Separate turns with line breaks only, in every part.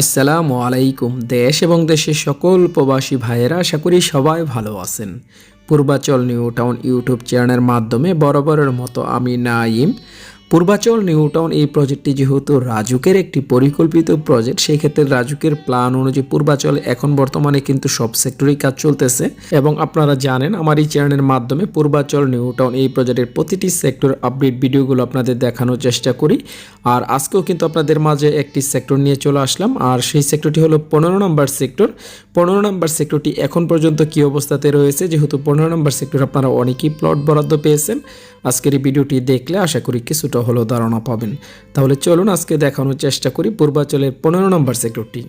আসসালামু আলাইকুম, দেশ এবং দেশের সকল প্রবাসী ভাইয়েরা, আশা করি সবাই ভালো আছেন। পূর্বাচল নিউ টাউন ইউটিউব চ্যানেলের মাধ্যমে বরাবরের মতো আমি নাইম পূর্বাচল নিউ টাউন এই প্রজেক্টটি যেহেতু রাজুকের একটি পরিকল্পিত প্রজেক্ট সেই ক্ষেত্রে রাজুকের প্ল্যান অনুযায়ী পূর্বাচল এখন বর্তমানে কিন্তু সব সেক্টরেই কাজ চলতেছে। এবং আপনারা জানেন, আমার এই চ্যানেলের মাধ্যমে পূর্বাচল নিউ টাউন এই প্রজেক্টের প্রতিটি সেক্টর আপডেট ভিডিওগুলো আপনাদের দেখানোর চেষ্টা করি। আর আজকেও কিন্তু আপনাদের মাঝে একটি সেক্টর নিয়ে চলে আসলাম। আর সেই সেক্টরটি হলো পনেরো নম্বর সেক্টর পনেরো নম্বর সেক্টরটি এখন পর্যন্ত কী অবস্থাতে রয়েছে? যেহেতু পনেরো নম্বর সেক্টর আপনারা অনেকেই প্লট বরাদ্দ পেয়েছেন। আজকের এই ভিডিওটি দেখলে আশা করি কিছুটা হলেও ধারণা পাবেন। তাহলে চলুন আজকে দেখানোর চেষ্টা করি পূর্বাচলের পনেরো নম্বর সেক্টরটি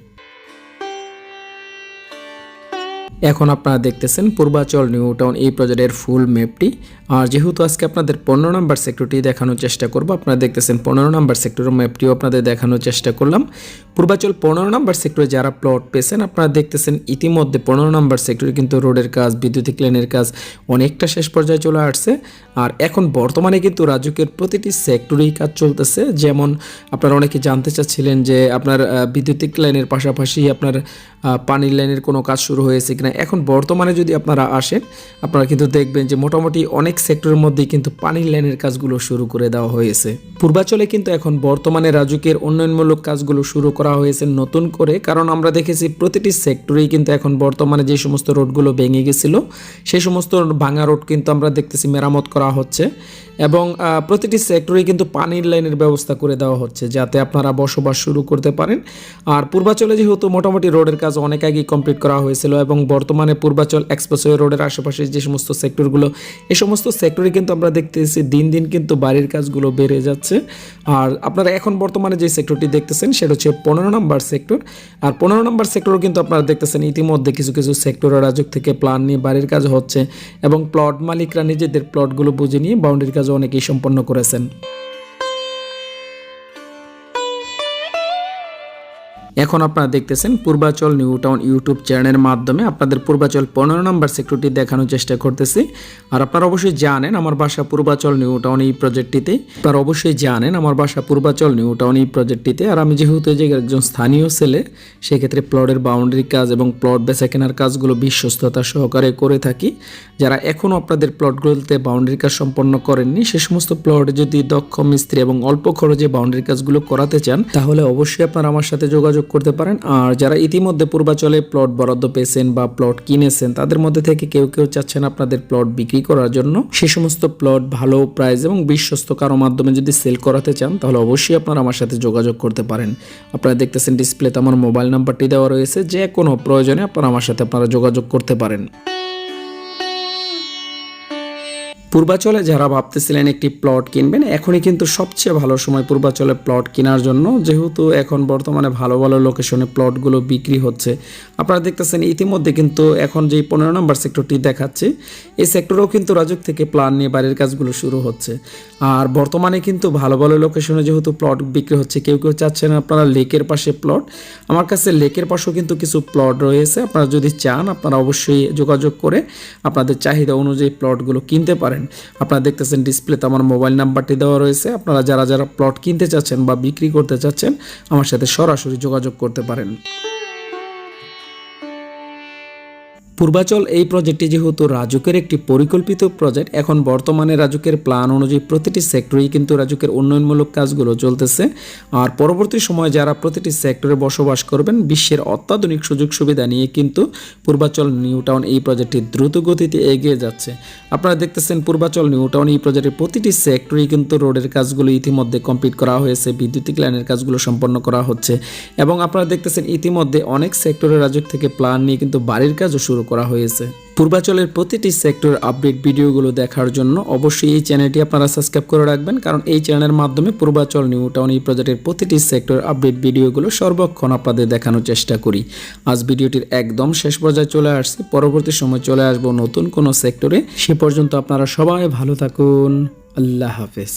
এখন আপনারা দেখতেছেন পূর্বাচল নিউ টাউন এই প্রজেক্টের ফুল ম্যাপটি। আর যেহেতু আজকে আপনাদের পনেরো নম্বর সেক্টরটি দেখানোর চেষ্টা করব, আপনারা দেখতেছেন পনেরো নম্বর সেক্টরের ম্যাপটিও আপনাদের দেখানোর চেষ্টা করলাম। পূর্বাচল পনেরো নম্বর সেক্টরে যারা প্লট পেয়েছেন, আপনারা দেখতেছেন ইতিমধ্যে পনেরো নম্বর সেক্টরে কিন্তু রোডের কাজ, বিদ্যুতিক লাইনের কাজ অনেকটা শেষ পর্যায়ে চলে আসছে। আর এখন বর্তমানে কিন্তু রাজুকের প্রতিটি সেক্টরেই কাজ চলতেছে। যেমন আপনারা অনেকে জানতে চাচ্ছিলেন যে আপনার বিদ্যুতিক লাইনের পাশাপাশি আপনার পানির লাইনের কোনো কাজ শুরু হয়েছে কিনা। এখন বর্তমানে যদি আপনারা আসেন, আপনারা কিন্তু দেখবেন যে মোটামুটি অনেক সেক্টরের মধ্যেই কিন্তু পানির লাইনের কাজগুলো শুরু করে দেওয়া হয়েছে। পূর্বাচলে কিন্তু এখন বর্তমানে রাজুকের উন্নয়নমূলক কাজগুলো শুরু করা হয়েছে নতুন করে, কারণ আমরা দেখেছি প্রতিটি সেক্টরেই কিন্তু এখন বর্তমানে যে সমস্ত রোডগুলো ভেঙে গেছিল, সেই সমস্ত ভাঙা রোড কিন্তু আমরা দেখতেছি মেরামত করা হচ্ছে এবং প্রতিটি সেক্টরেই কিন্তু পানির লাইনের ব্যবস্থা করে দেওয়া হচ্ছে যাতে আপনারা বসবাস শুরু করতে পারেন। আর পূর্বাচলে যেহেতু মোটামুটি রোডের কাজ অনেক আগেই কমপ্লিট করা হয়েছিল এবং বর্তমানে পূর্বাচল এক্সপ্রেসওয়ে রোডের আশেপাশে যে সমস্ত সেক্টরগুলো এই সমস্ত সেক্টরে কিন্তু আমরা দেখতেছি দিন দিন কিন্তু বাড়ির কাজগুলো বেড়ে যাচ্ছে। আর আপনারা এখন বর্তমানে যে সেক্টরটি দেখতেছেন, সেটা হচ্ছে পনেরো নম্বর সেক্টর আর পনেরো নম্বর সেক্টরও কিন্তু আপনারা দেখতেছেন ইতিমধ্যে কিছু কিছু সেক্টরের রাজক থেকে প্ল্যান নিয়ে বাড়ির কাজ হচ্ছে এবং প্লট মালিকরা নিজেদের প্লটগুলো বুঝে নিয়ে বাউন্ডারির কাজ অনেকেই সম্পন্ন করেছেন। এখন আপনারা দেখতেছেন পূর্বাচল নিউ টাউন ইউটিউব চ্যানেলের মাধ্যমে আপনাদের পূর্বাচল পনেরো নম্বর সেক্টরটি দেখানোর চেষ্টা করতেছি। আর আপনারা অবশ্যই জানেন আমার বাসা পূর্বাচল নিউ টাউন এই প্রজেক্টটিতে আপনারা অবশ্যই জানেন আমার বাসা পূর্বাচল নিউ টাউন এই প্রজেক্টটিতে আর আমি যেহেতু জায়গার একজন স্থানীয় ছেলে, সেক্ষেত্রে প্লটের বাউন্ডারি কাজ এবং প্লট বেচা কেনার কাজগুলো বিশ্বস্ততা সহকারে করে থাকি। যারা এখনও আপনাদের প্লটগুলোতে বাউন্ডারি কাজ সম্পন্ন করেননি, সে সমস্ত প্লট যদি দক্ষ মিস্ত্রি এবং অল্প খরচে বাউন্ডারি কাজগুলো করাতে চান, তাহলে অবশ্যই আপনারা আমার সাথে যোগাযোগ করতে পারেন। আর যারা ইতিমধ্যে পূর্বাচলে প্লট বরাদ্দ পেয়েছেন বা প্লট কিনেছেন, তাদের মধ্যে থেকে কেউ কেউ চাচ্ছেন আপনাদের প্লট বিক্রি করার জন্য। সে সমস্ত প্লট ভালো প্রাইস এবং বিশ্বস্ত কারও মাধ্যমে যদি সেল করাতে চান, তাহলে অবশ্যই আপনারা আমার সাথে যোগাযোগ করতে পারেন। আপনারা দেখতেছেন ডিসপ্লেতে আমার মোবাইল নাম্বারটি দেওয়া রয়েছে। যে কোনো প্রয়োজনে আপনারা আমার সাথে আপনারা যোগাযোগ করতে পারেন। পূর্বাচলে যারা ভাবতেছিলেন একটি প্লট কিনবেন, এখনই কিন্তু সবচেয়ে ভালো সময় পূর্বাচলে প্লট কেনার জন্য। যেহেতু এখন বর্তমানে ভালো ভালো লোকেশনে প্লটগুলো বিক্রি হচ্ছে। আপনারা দেখতেছেন ইতিমধ্যে কিন্তু এখন যেই পনেরো নম্বর সেক্টরটি দেখাচ্ছে, এই সেক্টরেও কিন্তু রাজুক থেকে প্ল্যান নিয়ে বাড়ির কাজগুলো শুরু হচ্ছে। আর বর্তমানে কিন্তু ভালো ভালো লোকেশনে যেহেতু প্লট বিক্রি হচ্ছে, কেউ কেউ চাচ্ছেন আপনারা লেকের পাশে প্লট আমার কাছে লেকের পাশেও কিন্তু কিছু প্লট রয়েছে, আপনারা যদি চান আপনারা অবশ্যই যোগাযোগ করে আপনাদের চাহিদা অনুযায়ী প্লটগুলো কিনতে পারেন। আপনারা দেখতেছেন ডিসপ্লেতে আমার মোবাইল নাম্বারটি দেওয়া রয়েছে। আপনারা যারা যারা প্লট কিনতে চাচ্ছেন বা বিক্রি করতে চাচ্ছেন, আমার সাথে সরাসরি যোগাযোগ করতে পারেন। পূর্বাচল এই প্রজেক্টটি যেহেতু রাজুকের একটি পরিকল্পিত প্রজেক্ট এখন বর্তমানে রাজুকের প্ল্যান অনুযায়ী প্রতিটি সেক্টরেই কিন্তু রাজুকের উন্নয়নমূলক কাজগুলো চলতেছে। আর পরবর্তী সময়ে যারা প্রতিটি সেক্টরে বসবাস করবেন, বিশ্বের অত্যাধুনিক সুযোগ সুবিধা নিয়ে কিন্তু পূর্বাচল নিউ টাউন এই প্রজেক্টটি দ্রুত গতিতে এগিয়ে যাচ্ছে। আপনারা দেখতেছেন পূর্বাচল নিউ টাউন এই প্রজেক্টের প্রতিটি সেক্টরেই কিন্তু রোডের কাজগুলো ইতিমধ্যে কমপ্লিট করা হয়েছে, বিদ্যুতিক লাইনের কাজগুলো সম্পন্ন করা হচ্ছে। এবং আপনারা দেখতেছেন ইতিমধ্যে অনেক সেক্টরের রাজুক থেকে প্ল্যান নিয়ে কিন্তু বাড়ির কাজও শুরু করা হয়েছে। পূর্বাচলের প্রতিটি সেক্টর আপডেট ভিডিওগুলো দেখার জন্য অবশ্যই এই চ্যানেলটি আপনারা সাবস্ক্রাইব করে রাখবেন, কারণ এই চ্যানেলের মাধ্যমে পূর্বাচল, নিউ টাউন এই প্রজেক্টের প্রতিটি সেক্টর আপডেট ভিডিওগুলো সর্বক্ষণ আপনাদের দেখানোর চেষ্টা করি। আজ ভিডিওটির একদম শেষ পর্যায়ে চলে আসছে। পরবর্তী সময় চলে আসব নতুন কোনো সেক্টরে। সে পর্যন্ত আপনারা সবাই ভালো থাকুন। আল্লাহ হাফেজ।